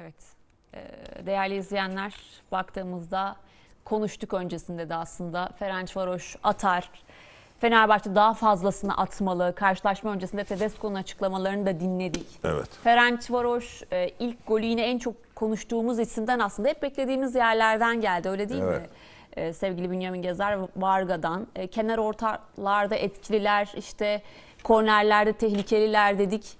Evet. Ee, Değerli izleyenler baktığımızda konuştuk öncesinde de aslında Ferencvaroş atar. Fenerbahçe daha fazlasını atmalı. Karşılaşma öncesinde Tedesco'nun açıklamalarını da dinledik. Evet. Ferencvaroş e, ilk golü yine en çok konuştuğumuz isimden aslında hep beklediğimiz yerlerden geldi öyle değil mi? Evet. E, sevgili Bünyamin Gezer Varga'dan. E, kenar ortalarda etkililer işte kornerlerde tehlikeliler dedik.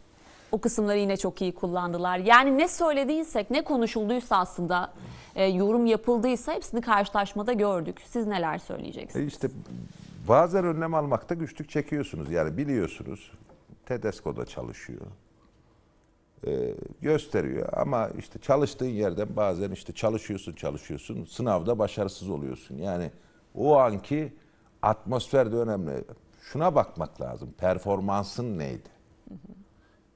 O kısımları yine çok iyi kullandılar. Yani ne söylediysek ne konuşulduysa aslında e, yorum yapıldıysa hepsini karşılaşmada gördük. Siz neler söyleyeceksiniz? E işte bazen önlem almakta güçlük çekiyorsunuz. Yani biliyorsunuz Tedesco da çalışıyor. Ee, gösteriyor ama işte çalıştığın yerden bazen işte çalışıyorsun çalışıyorsun sınavda başarısız oluyorsun. Yani o anki atmosfer de önemli. Şuna bakmak lazım. Performansın neydi?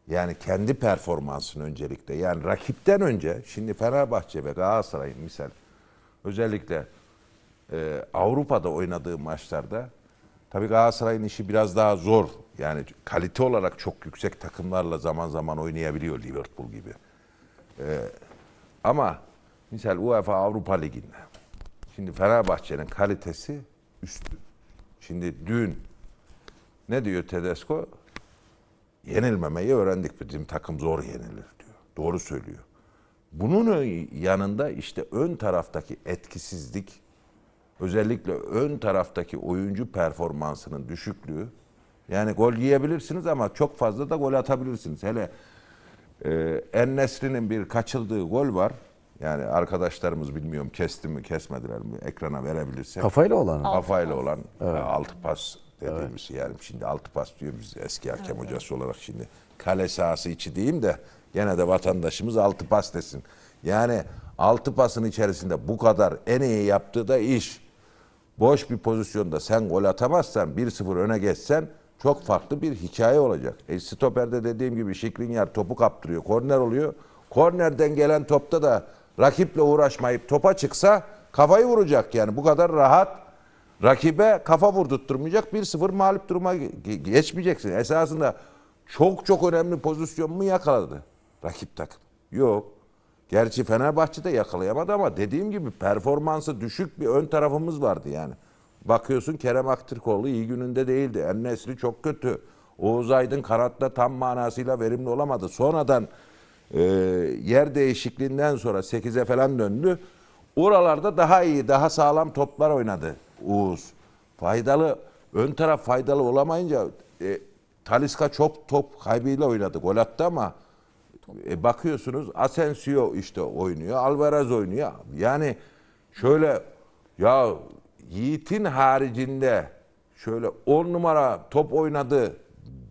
Yani kendi performansın öncelikle. Yani rakipten önce şimdi Fenerbahçe ve Galatasaray'ın misal özellikle e, Avrupa'da oynadığı maçlarda tabii Galatasaray'ın işi biraz daha zor. Yani kalite olarak çok yüksek takımlarla zaman zaman oynayabiliyor Liverpool gibi. E, ama misal UEFA Avrupa Ligi'nde şimdi Fenerbahçe'nin kalitesi üstün. Şimdi dün ne diyor Tedesco? Yenilmemeyi öğrendik. Bizim takım zor yenilir diyor. Doğru söylüyor. Bunun yanında işte ön taraftaki etkisizlik, özellikle ön taraftaki oyuncu performansının düşüklüğü. Yani gol yiyebilirsiniz ama çok fazla da gol atabilirsiniz. Hele e, En Nesri'nin bir kaçıldığı gol var. Yani arkadaşlarımız bilmiyorum kesti mi kesmediler mi ekrana verebilirsek. Kafayla olan mı? Kafayla olan e, altı pas dediğimiz yani şimdi altı pas diyor biz eski hakem hocası olarak şimdi kale sahası içi diyeyim de gene de vatandaşımız altı pas desin. Yani altı pasın içerisinde bu kadar en iyi yaptığı da iş. Boş bir pozisyonda sen gol atamazsan 1-0 öne geçsen çok farklı bir hikaye olacak. E, stoperde dediğim gibi Şikrinyar topu kaptırıyor. Korner oluyor. Kornerden gelen topta da rakiple uğraşmayıp topa çıksa kafayı vuracak yani bu kadar rahat rakibe kafa vurdurtturmayacak 1-0 mağlup duruma ge- geçmeyeceksin. Esasında çok çok önemli pozisyon mu yakaladı rakip takım? Yok. Gerçi Fenerbahçe de yakalayamadı ama dediğim gibi performansı düşük bir ön tarafımız vardı yani. Bakıyorsun Kerem Aktürkoğlu iyi gününde değildi. En-Nesyri çok kötü. Oğuz Aydın kanatta tam manasıyla verimli olamadı. Sonradan e, yer değişikliğinden sonra 8'e falan döndü. Oralarda daha iyi, daha sağlam toplar oynadı Uğuz. Faydalı, ön taraf faydalı olamayınca e, Taliska çok top kaybıyla oynadı. Gol attı ama e, bakıyorsunuz Asensio işte oynuyor, Alvarez oynuyor. Yani şöyle ya Yiğit'in haricinde şöyle 10 numara top oynadı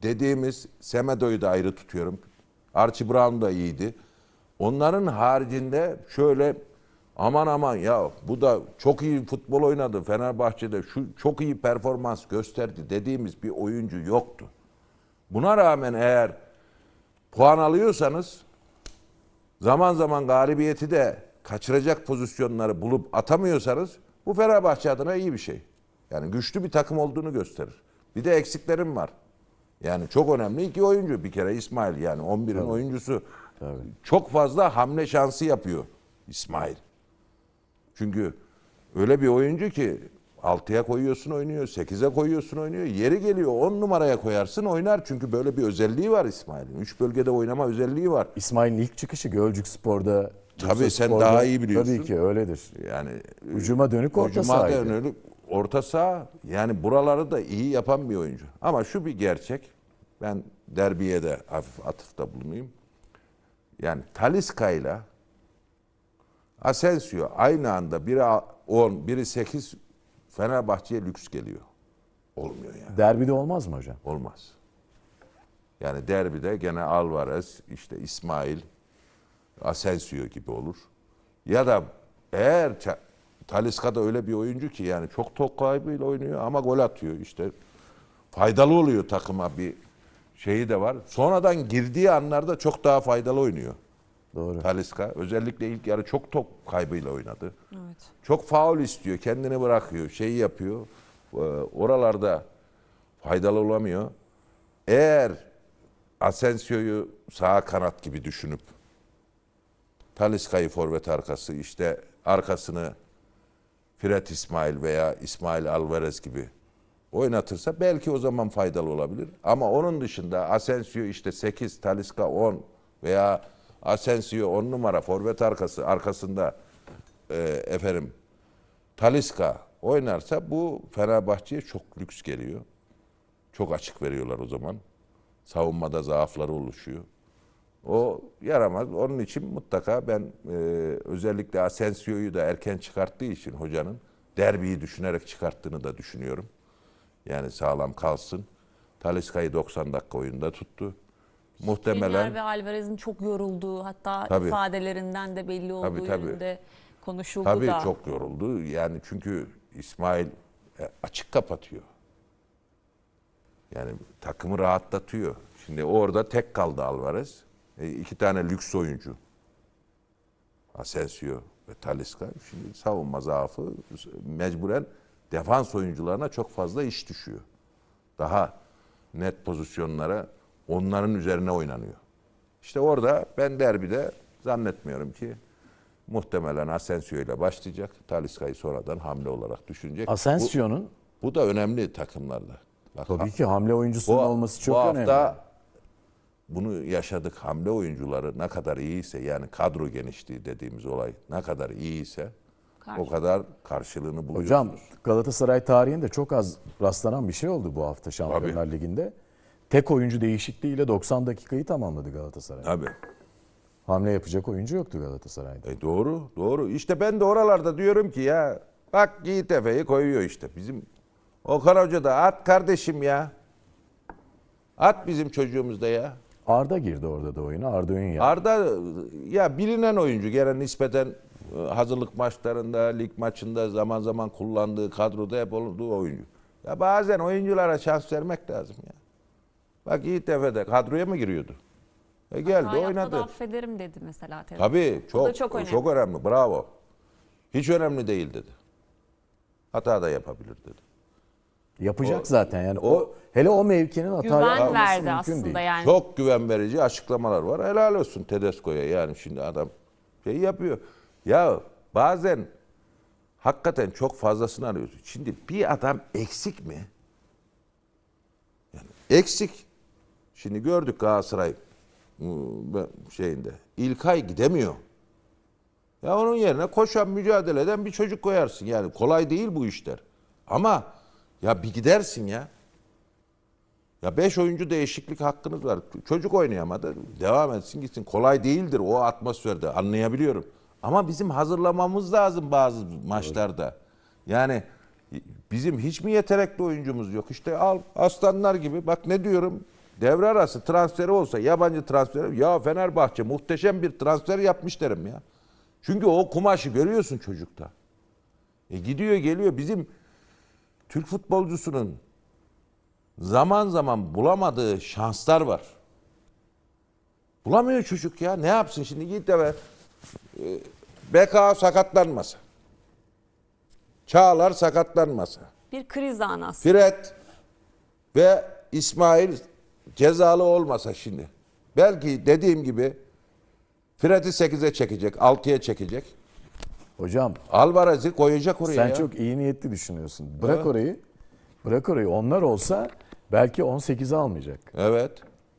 dediğimiz Semedo'yu da ayrı tutuyorum. Archie Brown da iyiydi. Onların haricinde şöyle aman aman ya bu da çok iyi futbol oynadı Fenerbahçe'de şu çok iyi performans gösterdi dediğimiz bir oyuncu yoktu. Buna rağmen eğer puan alıyorsanız zaman zaman galibiyeti de kaçıracak pozisyonları bulup atamıyorsanız bu Fenerbahçe adına iyi bir şey. Yani güçlü bir takım olduğunu gösterir. Bir de eksiklerim var. Yani çok önemli iki oyuncu. Bir kere İsmail yani 11'in oyuncusu. Çok fazla hamle şansı yapıyor İsmail. Çünkü öyle bir oyuncu ki 6'ya koyuyorsun oynuyor, 8'e koyuyorsun oynuyor. Yeri geliyor 10 numaraya koyarsın oynar. Çünkü böyle bir özelliği var İsmail'in. 3 bölgede oynama özelliği var. İsmail'in ilk çıkışı Gölcük Spor'da. Tabii, Bursa sen Spor'da- daha iyi biliyorsun. Tabii ki öyledir. Yani Hücuma dönük orta Hücuma sahaydı. dönük orta saha yani buraları da iyi yapan bir oyuncu. Ama şu bir gerçek. Ben derbiye de hafif atıfta bulunayım. Yani Taliska ile Asensio aynı anda biri 10, biri 8 Fenerbahçe'ye lüks geliyor. Olmuyor yani. Derbide olmaz mı hocam? Olmaz. Yani derbide gene Alvarez, işte İsmail, Asensio gibi olur. Ya da eğer Talisca da öyle bir oyuncu ki yani çok top kaybıyla oynuyor ama gol atıyor işte. Faydalı oluyor takıma bir şeyi de var. Sonradan girdiği anlarda çok daha faydalı oynuyor. Doğru. Talisca özellikle ilk yarı çok top kaybıyla oynadı. Evet. Çok faul istiyor, kendini bırakıyor, şeyi yapıyor. Ee, Oralarda faydalı olamıyor. Eğer Asensio'yu sağ kanat gibi düşünüp Taliska'yı forvet arkası işte arkasını Fred İsmail veya İsmail Alvarez gibi oynatırsa belki o zaman faydalı olabilir. Ama onun dışında Asensio işte 8, Talisca 10 veya Asensio 10 numara forvet arkası arkasında e, efendim Talisca oynarsa bu Fenerbahçe'ye çok lüks geliyor. Çok açık veriyorlar o zaman. Savunmada zaafları oluşuyor. O yaramaz. Onun için mutlaka ben e, özellikle Asensio'yu da erken çıkarttığı için hocanın derbiyi düşünerek çıkarttığını da düşünüyorum. Yani sağlam kalsın. Talisca'yı 90 dakika oyunda tuttu. Muhtemelen Skriniar ve Alvarez'in çok yorulduğu hatta Tabii. ifadelerinden de belli olduğu Tabii, tabii. yönünde konuşuldu tabii da. çok yoruldu. Yani çünkü İsmail e, açık kapatıyor. Yani takımı rahatlatıyor. Şimdi orada tek kaldı Alvarez. E, iki tane lüks oyuncu. Asensio ve Talisca. Şimdi savunma zaafı mecburen defans oyuncularına çok fazla iş düşüyor. Daha net pozisyonlara onların üzerine oynanıyor. İşte orada ben derbide zannetmiyorum ki muhtemelen Asensio ile başlayacak. Talisca'yı sonradan hamle olarak düşünecek. Asensio'nun Bu, bu da önemli takımlarda. Bak, tabii ki hamle oyuncusunun bu, olması çok bu önemli. hafta bunu yaşadık. Hamle oyuncuları ne kadar iyiyse yani kadro genişliği dediğimiz olay ne kadar iyiyse o Karşı- kadar karşılığını buluyorsunuz. Hocam Galatasaray tarihinde çok az rastlanan bir şey oldu bu hafta Şampiyonlar Ligi'nde. Tek oyuncu değişikliğiyle 90 dakikayı tamamladı Galatasaray. Tabii. Hamle yapacak oyuncu yoktu Galatasaray'da. E doğru, doğru. İşte ben de oralarda diyorum ki ya bak Yiğit Efe'yi koyuyor işte. Bizim Okan Hoca da at kardeşim ya. At bizim çocuğumuzda ya. Arda girdi orada da oyuna. Arda Ünyal. Arda ya bilinen oyuncu gene nispeten e, hazırlık maçlarında, lig maçında zaman zaman kullandığı kadroda hep olduğu oyuncu. Ya bazen oyunculara şans vermek lazım ya. Bak Yiğit Efe de kadroya mı giriyordu? E geldi Hata oynadı. da affederim dedi mesela. Tabii O çok da çok çok önemli. önemli. Bravo. Hiç önemli değil dedi. Hata da yapabilir dedi. Yapacak O- zaten yani. O, o- hele o mevkinin hata Güven yapması verdi aslında değil. yani. Çok güven verici açıklamalar var. Helal olsun Tedesco'ya yani şimdi adam şey yapıyor. Ya bazen hakikaten çok fazlasını arıyorsun. Şimdi bir adam eksik mi? Yani eksik. Şimdi gördük Galatasaray ıı, şeyinde. İlkay gidemiyor. Ya onun yerine koşan mücadele eden bir çocuk koyarsın. Yani kolay değil bu işler. Ama ya bir gidersin ya. Ya 5 oyuncu değişiklik hakkınız var. Çocuk oynayamadı. Devam etsin gitsin. Kolay değildir o atmosferde anlayabiliyorum. Ama bizim hazırlamamız lazım bazı maçlarda. Yani bizim hiç mi yetenekli oyuncumuz yok? İşte al aslanlar gibi bak ne diyorum devre arası transferi olsa yabancı transferi ya Fenerbahçe muhteşem bir transfer yapmış derim ya. Çünkü o kumaşı görüyorsun çocukta. E gidiyor geliyor bizim Türk futbolcusunun zaman zaman bulamadığı şanslar var. Bulamıyor çocuk ya. Ne yapsın şimdi git de be. e, BK sakatlanmasa. Çağlar sakatlanmasa. Bir kriz anı aslında. Fred ve İsmail cezalı olmasa şimdi. Belki dediğim gibi Fred'i 8'e çekecek, 6'ya çekecek. Hocam Alvarez'i koyacak oraya sen ya. çok iyi niyetli düşünüyorsun. Bırak Evet. orayı. Bırak orayı. Onlar olsa belki 18'e almayacak. Evet.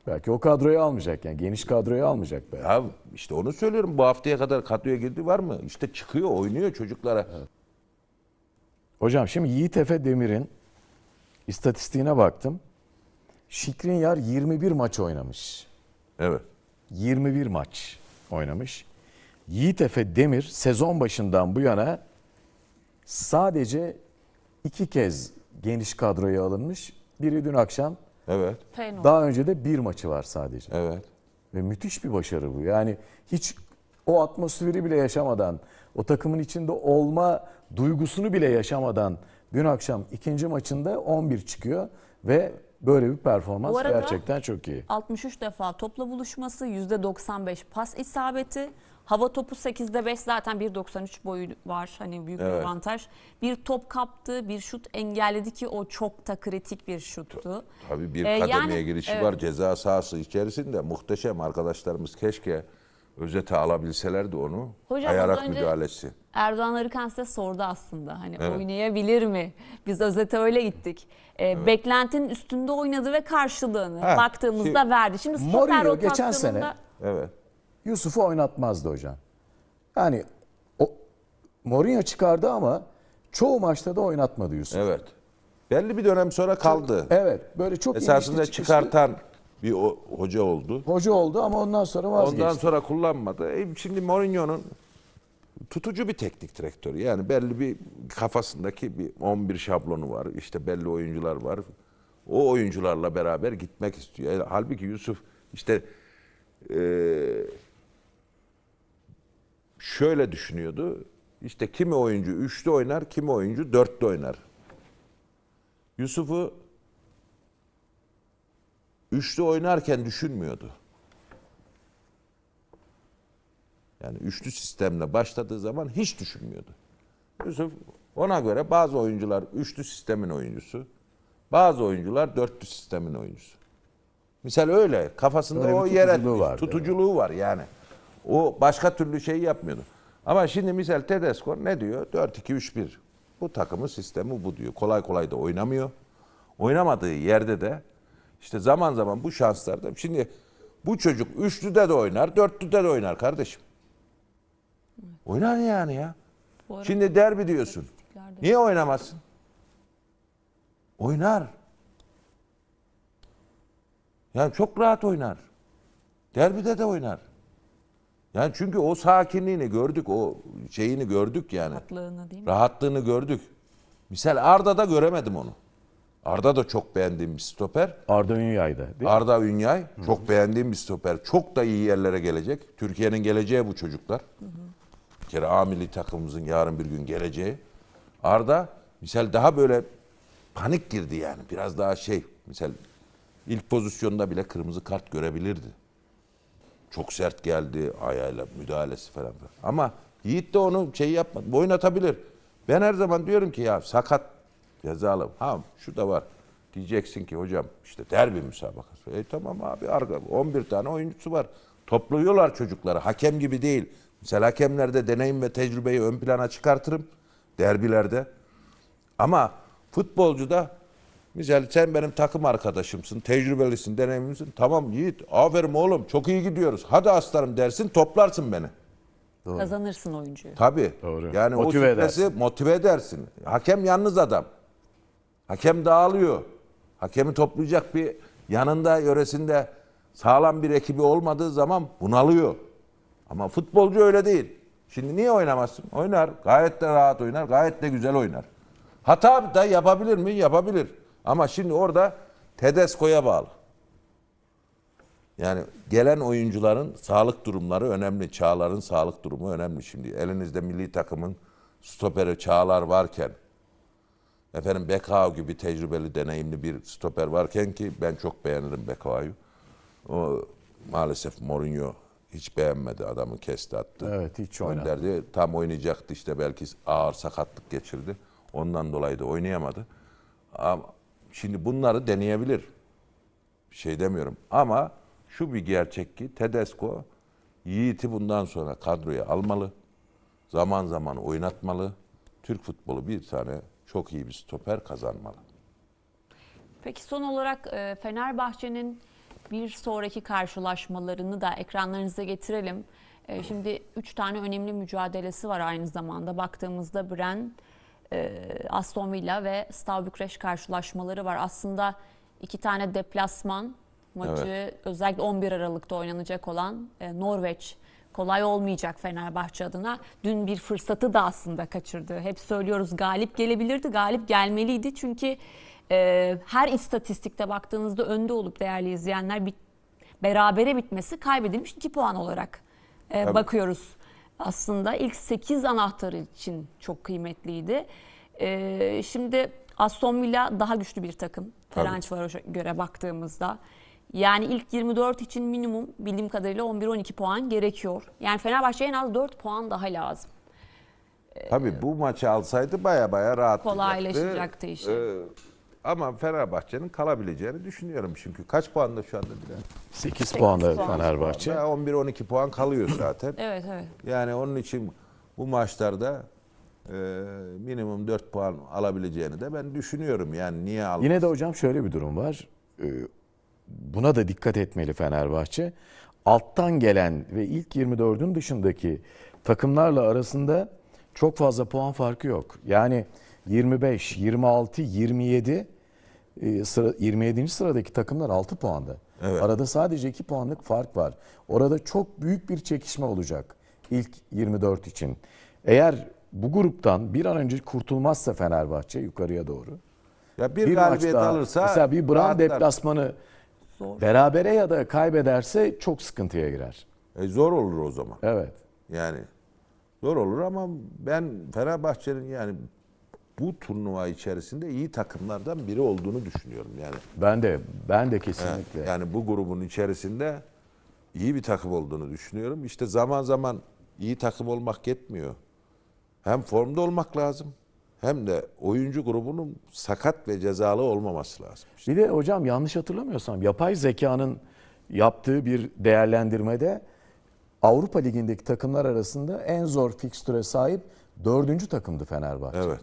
Belki o kadroyu almayacak yani geniş kadroyu almayacak belki. Ya işte onu söylüyorum. Bu haftaya kadar kadroya girdi var mı? İşte çıkıyor, oynuyor çocuklara. Hocam şimdi Yiğit Efe Demir'in istatistiğine baktım. Şikrinyar 21 maç oynamış. Evet. 21 maç oynamış. Yiğit Efe Demir sezon başından bu yana sadece iki kez geniş kadroya alınmış. Biri dün akşam. Evet. Daha önce de bir maçı var sadece. Evet. Ve müthiş bir başarı bu. Yani hiç o atmosferi bile yaşamadan, o takımın içinde olma duygusunu bile yaşamadan dün akşam ikinci maçında 11 çıkıyor ve böyle bir performans Bu arada- gerçekten çok iyi. 63 defa topla buluşması, %95 pas isabeti. Hava topu 8'de 5 zaten 1.93 boyu var. Hani büyük bir Evet. avantaj. Bir top kaptı, bir şut engelledi ki o çok da kritik bir şuttu. Tabii bir Ee, kademeye yani, girişi evet. var ceza sahası içerisinde. Muhteşem arkadaşlarımız keşke özete alabilselerdi onu. Hocam ayarak önce- müdahalesi. Erdoğan Arıkan size sordu aslında. Hani Evet. oynayabilir mi? Biz özete öyle gittik. Ee, Beklentinin üstünde oynadı ve karşılığını Ha, baktığımızda şimdi- verdi. Şimdi stoper Mourinho geçen sene- Evet. Yusuf'u oynatmazdı hocam. Yani o Mourinho çıkardı ama çoğu maçta da oynatmadı Yusuf. Evet. Evet. Belli bir dönem sonra kaldı. böyle çok Esasında çıkışlı çıkartan bir o- hoca oldu. hoca oldu ama ondan sonra vazgeçti. Ondan sonra kullanmadı. E, şimdi Mourinho'nun tutucu bir teknik direktörü. Yani belli bir kafasındaki bir 11 şablonu var. İşte belli oyuncular var. O oyuncularla beraber gitmek istiyor. E, halbuki Yusuf işte e, şöyle düşünüyordu. İşte kimi oyuncu üçlü oynar, kimi oyuncu dörtlü oynar. Yusuf'u üçlü oynarken düşünmüyordu. Yani üçlü sistemle başladığı zaman hiç düşünmüyordu. Yusuf ona göre bazı oyuncular üçlü sistemin oyuncusu, bazı oyuncular dörtlü sistemin oyuncusu. Misal öyle kafasında Öyle o yer tutuculuğu etmiş, vardı, tutuculuğu var yani. O başka türlü şey yapmıyordu. Ama şimdi misal Tedesco ne diyor? 4-2-3-1. Bu takımın sistemi bu diyor. Kolay kolay da oynamıyor. Oynamadığı yerde de işte zaman zaman bu şanslarda şimdi bu çocuk üçlüde de oynar, dörtlüde de oynar kardeşim. Oynar yani ya. Şimdi derbi diyorsun. Niye oynamazsın? Oynar. Yani çok rahat oynar. Derbide de oynar. Yani çünkü o sakinliğini gördük, o şeyini gördük yani. rahatlığını değil mi? Rahatlığını gördük. Misal Arda'da göremedim onu. Arda da çok beğendiğim bir stoper. Arda Ünyay'da. değil mi? Arda Ünyay çok beğendiğim bir stoper. Çok da iyi yerlere gelecek. Türkiye'nin geleceği bu çocuklar. Bir kere A milli takımımızın yarın bir gün geleceği. Arda misal daha böyle panik girdi yani. Biraz daha şey misal ilk pozisyonda bile kırmızı kart görebilirdi. Çok sert geldi ayağıyla müdahalesi falan. Ama Yiğit de onu şey yapmadı. Oynatabilir. Ben her zaman diyorum ki ya sakat cezalı. Ha şu da var. Diyeceksin ki hocam işte derbi müsabakası. E tamam abi arka 11 tane oyuncusu var. Topluyorlar çocukları. Hakem gibi değil. Mesela hakemlerde deneyim ve tecrübeyi ön plana çıkartırım. Derbilerde. Ama futbolcuda Misal sen benim takım arkadaşımsın, tecrübelisin, deneyimlisin. Tamam Yiğit, aferin oğlum, çok iyi gidiyoruz. Hadi aslanım dersin, toplarsın beni. Kazanırsın oyuncuyu. Tabii. Doğru. Yani Motive o stresi motive edersin. Hakem yalnız adam. Hakem dağılıyor. Hakemi toplayacak bir yanında yöresinde sağlam bir ekibi olmadığı zaman bunalıyor. Ama futbolcu öyle değil. Şimdi niye oynamazsın? Oynar. Gayet de rahat oynar. Gayet de güzel oynar. Hata da yapabilir mi? Yapabilir. Ama şimdi orada Tedesco'ya bağlı. Yani gelen oyuncuların sağlık durumları önemli. Çağlar'ın sağlık durumu önemli şimdi. Elinizde milli takımın stoperi Çağlar varken, efendim Bekao gibi tecrübeli, deneyimli bir stoper varken ki ben çok beğenirim Bekao'yu. O maalesef Mourinho hiç beğenmedi adamı kesti attı. Evet, hiç. Gönderdi. Tam oynayacaktı işte belki ağır sakatlık geçirdi. Ondan dolayı da oynayamadı. Ama şimdi bunları deneyebilir. Bir şey demiyorum. Ama şu bir gerçek ki Tedesco Yiğit'i bundan sonra kadroya almalı. Zaman zaman oynatmalı. Türk futbolu bir tane çok iyi bir stoper kazanmalı. Peki son olarak e, Fenerbahçe'nin bir sonraki karşılaşmalarını da ekranlarınıza getirelim. E, Şimdi üç tane önemli mücadelesi var aynı zamanda. Baktığımızda Bren, e, Aston Villa ve Stav Bükreş karşılaşmaları var. Aslında iki tane deplasman maçı özellikle 11 Aralık'ta oynanacak olan Norveç kolay olmayacak Fenerbahçe adına. Dün bir fırsatı da aslında kaçırdı. Hep söylüyoruz galip gelebilirdi, galip gelmeliydi. Çünkü e, her istatistikte baktığınızda önde olup değerli izleyenler bir berabere bitmesi kaybedilmiş 2 puan olarak e, bakıyoruz. Aslında ilk 8 anahtarı için çok kıymetliydi. E, şimdi Aston Villa daha güçlü bir takım. Tabii. Ferencvaros'a göre baktığımızda. Yani ilk 24 için minimum bildiğim kadarıyla 11-12 puan gerekiyor. Yani Fenerbahçe'ye en az 4 puan daha lazım. Tabii bu maçı alsaydı baya baya rahat. Kolaylaşacaktı işi. ama Fenerbahçe'nin kalabileceğini düşünüyorum çünkü kaç puanda şu anda Bilal? 8 puanla puan. Fenerbahçe. 11-12 puan kalıyor zaten. Evet evet. Yani onun için bu maçlarda e, minimum 4 puan alabileceğini de ben düşünüyorum. Yani niye al? Yine de hocam şöyle bir durum var. Ee, Buna da dikkat etmeli Fenerbahçe. Alttan gelen ve ilk 24'ün dışındaki takımlarla arasında çok fazla puan farkı yok. Yani 25, 26, 27 e, sıra 27. sıradaki takımlar 6 puanda. Evet. Arada sadece 2 puanlık fark var. Orada çok büyük bir çekişme olacak ilk 24 için. Eğer bu gruptan bir an önce kurtulmazsa Fenerbahçe yukarıya doğru Ya bir, bir galibiyet maçta alırsa mesela bir Brown rahatlar. deplasmanı Zor. berabere ya da kaybederse çok sıkıntıya girer. E, zor olur o zaman. Evet. Yani zor olur ama ben Fenerbahçe'nin yani bu turnuva içerisinde iyi takımlardan biri olduğunu düşünüyorum. Yani Ben de ben de Evet, kesinlikle. Yani bu grubun içerisinde iyi bir takım olduğunu düşünüyorum. İşte zaman zaman iyi takım olmak yetmiyor. Hem formda olmak lazım hem de oyuncu grubunun sakat ve cezalı olmaması lazım. Bir de hocam yanlış hatırlamıyorsam yapay zekanın yaptığı bir değerlendirmede Avrupa Ligi'ndeki takımlar arasında en zor fikstüre sahip dördüncü takımdı Fenerbahçe. Evet.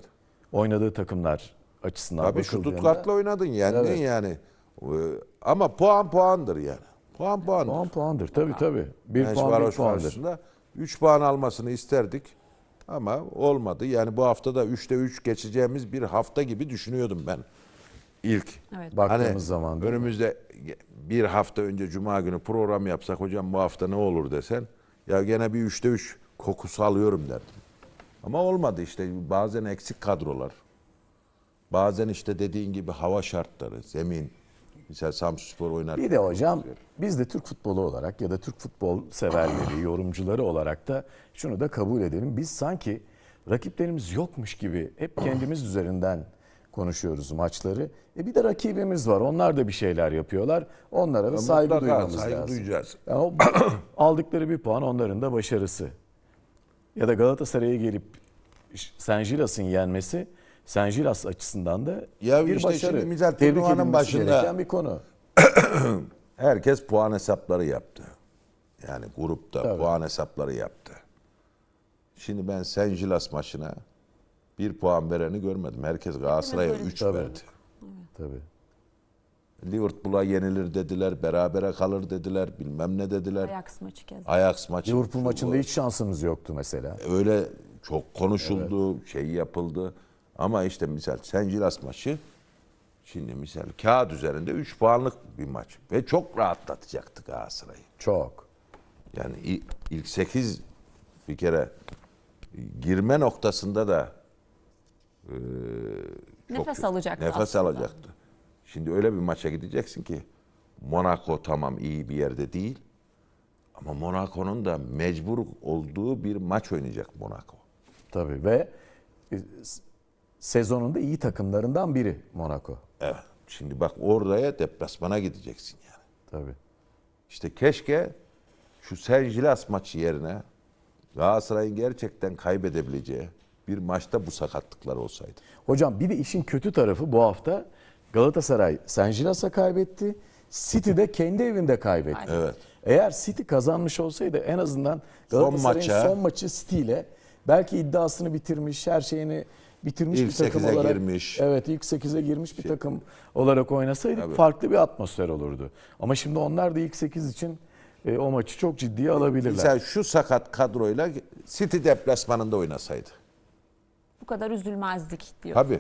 Oynadığı takımlar açısından Tabii şu tutkatla oynadın, yendin Evet. yani. Ee, Ama puan puandır yani. Puan puandır. Puan puandır tabii tabii. Bir Genç puan bir puandır. karşısında 3 puan almasını isterdik. Ama olmadı. Yani bu hafta da 3'te 3 geçeceğimiz bir hafta gibi düşünüyordum ben. İlk. Evet. Baktığımız Hani zaman değil mi? önümüzde bir hafta önce Cuma günü program yapsak hocam bu hafta ne olur desen ya gene bir 3'te 3 kokusu alıyorum derdim. Ama olmadı işte bazen eksik kadrolar. Bazen işte dediğin gibi hava şartları, zemin. Mesela Samsunspor oynar. Bir de hocam biz de Türk futbolu olarak ya da Türk futbol severleri, yorumcuları olarak da şunu da kabul edelim. Biz sanki rakiplerimiz yokmuş gibi hep kendimiz üzerinden konuşuyoruz maçları. E bir de rakibimiz var. Onlar da bir şeyler yapıyorlar. Onlara da saygı Mutlaka duymamız saygı lazım. duyacağız. Yani o aldıkları bir puan onların da başarısı. Ya da Galatasaray'a gelip Sen Gilas'ın yenmesi Sen Gilas açısından da Ya bir işte başarı. şimdi Tebrik edilmesi başında- gereken bir konu. Herkes puan hesapları yaptı. Yani grupta Tabii. puan hesapları yaptı. Şimdi ben Sen Gilas maçına bir puan vereni görmedim. Herkes Galatasaray'a Hepimiz 3 Tabii. verdi. Tabii. Liverpool'a yenilir dediler, berabere kalır dediler, bilmem ne dediler. Ajax maçı kez. Ajax maçı. Liverpool maçında hiç şansımız yoktu mesela. öyle çok konuşuldu, şey yapıldı. Ama işte misal Sen Gilas maçı şimdi misal kağıt üzerinde 3 puanlık bir maç ve çok rahatlatacaktı Galatasaray'ı. Çok. Yani ilk 8 bir kere girme noktasında da e, çok Nefes alacaktı Nefes aslında. alacaktı. Şimdi öyle bir maça gideceksin ki Monaco tamam iyi bir yerde değil. Ama Monaco'nun da mecbur olduğu bir maç oynayacak Monaco. Tabii ve e, s- sezonun da iyi takımlarından biri Monaco. Evet. Şimdi bak oraya deplasmana gideceksin yani. Tabii. İşte keşke şu Sergilas maçı yerine Galatasaray'ın gerçekten kaybedebileceği bir maçta bu sakatlıklar olsaydı. Hocam bir de işin kötü tarafı bu hafta Galatasaray San Gilas'a kaybetti. City de kendi evinde kaybetti. Evet. Eğer City kazanmış olsaydı en azından Galatasaray'ın son, maça- maçı City ile belki iddiasını bitirmiş, her şeyini bitirmiş İlk bir takım olarak. girmiş. Şey- Evet ilk 8'e girmiş bir takım olarak oynasaydık farklı bir atmosfer olurdu. Ama şimdi onlar da ilk 8 için e, o maçı çok ciddiye alabilirler. Mesela şu sakat kadroyla City deplasmanında oynasaydı. Bu kadar üzülmezdik diyor. Tabii.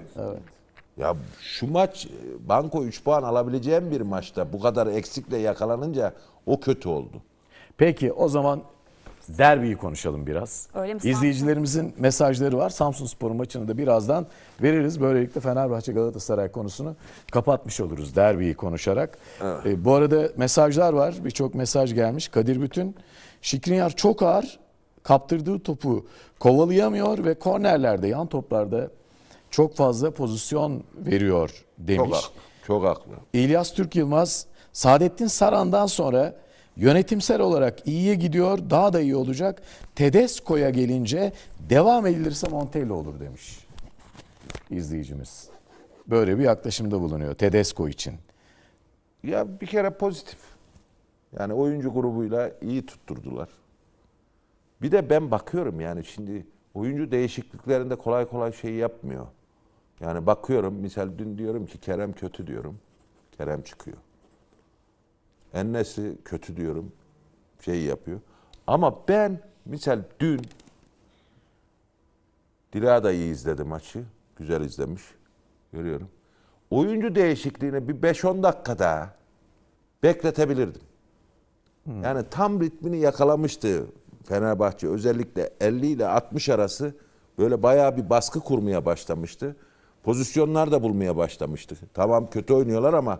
Ya şu maç e, banko 3 puan alabileceğim bir maçta bu kadar eksikle yakalanınca o kötü oldu. Peki o zaman derbiyi konuşalım biraz. Öyle mi? İzleyicilerimizin mesajları var. Samsun Spor maçını da birazdan veririz. Böylelikle Fenerbahçe Galatasaray konusunu kapatmış oluruz derbiyi konuşarak. E, bu arada mesajlar var. Birçok mesaj gelmiş. Kadir Bütün Şikrinyar çok ağır. Kaptırdığı topu kovalayamıyor ve kornerlerde, yan toplarda çok fazla pozisyon veriyor Çok demiş. haklı. Çok haklı. İlyas Türk Yılmaz, Saadettin Saran'dan sonra yönetimsel olarak iyiye gidiyor, daha da iyi olacak. Tedesco'ya gelince devam edilirse Montella olur demiş izleyicimiz. böyle bir yaklaşımda bulunuyor Tedesco için. Ya bir kere pozitif. Yani oyuncu grubuyla iyi tutturdular. Bir de ben bakıyorum yani şimdi oyuncu değişikliklerinde kolay kolay şey yapmıyor. Yani bakıyorum misal dün diyorum ki Kerem kötü diyorum. Kerem çıkıyor. Ennesi kötü diyorum. Şey yapıyor. Ama ben misal dün Dila da iyi izledi maçı. Güzel izlemiş. Görüyorum. Oyuncu değişikliğini bir 5-10 dakika daha bekletebilirdim. Yani tam ritmini yakalamıştı Fenerbahçe. Özellikle 50 ile 60 arası böyle bayağı bir baskı kurmaya başlamıştı. Pozisyonlar da bulmaya başlamıştı. Tamam kötü oynuyorlar ama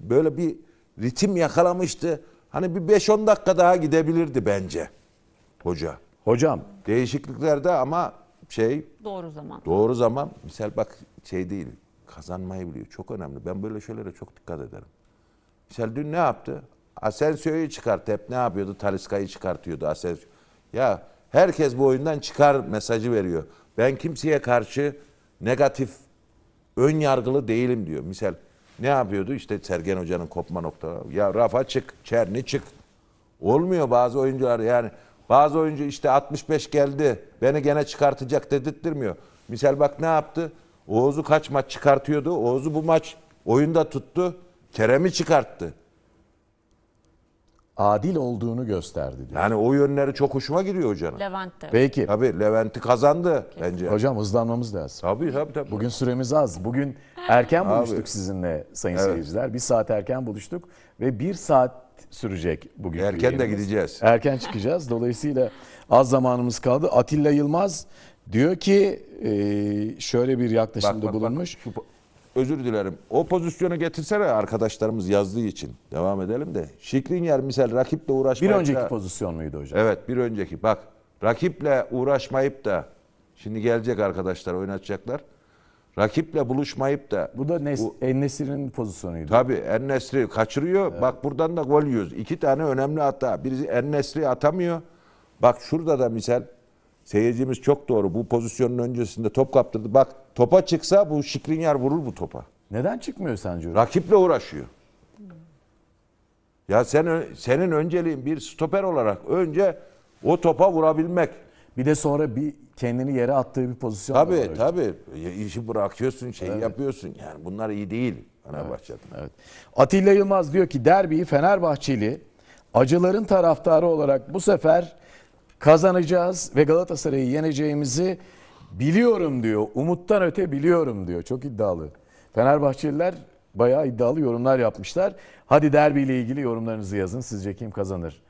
böyle bir ritim yakalamıştı. Hani bir 5-10 dakika daha gidebilirdi bence hoca. Hocam Değişikliklerde ama şey Doğru zaman. Doğru zaman misal bak şey değil kazanmayı biliyor. Çok önemli. Ben böyle şeylere çok dikkat ederim. Misal dün ne yaptı? Asensio'yu çıkarttı. Hep ne yapıyordu? Taliska'yı çıkartıyordu Asensio. Ya herkes bu oyundan çıkar mesajı veriyor. Ben kimseye karşı negatif ön yargılı değilim diyor. Misal ne yapıyordu? İşte Sergen Hoca'nın kopma noktaları. Ya Rafa çık, Çerni çık. Olmuyor bazı oyuncular yani. Bazı oyuncu işte 65 geldi. Beni gene çıkartacak dedirtmiyor. Misal bak ne yaptı? Oğuz'u kaç maç çıkartıyordu? Oğuz'u bu maç oyunda tuttu. Kerem'i çıkarttı. Adil olduğunu gösterdi diyor. Yani o yönleri çok hoşuma gidiyor hocanın. Levent'te. Peki Tabii Levent'i kazandı bence. hocam hızlanmamız lazım. Tabii tabii tabii. Bugün süremiz az. Bugün erken Abi. buluştuk sizinle sayın Evet. seyirciler. Bir saat erken buluştuk ve bir saat sürecek bugün. Erken de gideceğiz. Erken çıkacağız. Dolayısıyla az zamanımız kaldı. Atilla Yılmaz diyor ki e, şöyle bir yaklaşımda bulunmuş. Şu po- özür dilerim. O pozisyonu getirsene arkadaşlarımız yazdığı için. Devam edelim de. Şikrinyer misal rakiple Bir uğraşmayıp önceki da- pozisyon muydu hocam? Evet bir önceki. Bak rakiple uğraşmayıp da şimdi gelecek arkadaşlar oynatacaklar. Rakiple buluşmayıp da Bu da Nes- En-Nesyri'nin pozisyonuydu. Tabii En-Nesri kaçırıyor. Bak buradan da gol yiyoruz. İki tane önemli hata. Birisi En-Nesri atamıyor. Bak şurada da misal seyircimiz çok doğru. Bu pozisyonun öncesinde top kaptırdı. Bak topa çıksa bu Şikrinyar vurur bu topa. Neden çıkmıyor sence? Rakiple uğraşıyor. Ya sen senin önceliğin bir stoper olarak önce o topa vurabilmek. Bir de sonra bir kendini yere attığı bir pozisyon da var Tabii tabii. İşi bırakıyorsun, şeyi yapıyorsun. Yani bunlar iyi değil Fenerbahçe'de. Evet. Atilla Yılmaz diyor ki derbiyi Fenerbahçeli acıların taraftarı olarak bu sefer kazanacağız ve Galatasaray'ı yeneceğimizi biliyorum diyor. Umuttan öte biliyorum diyor. Çok iddialı. Fenerbahçeliler bayağı iddialı yorumlar yapmışlar. Hadi derbiyle ilgili yorumlarınızı yazın. Sizce kim kazanır?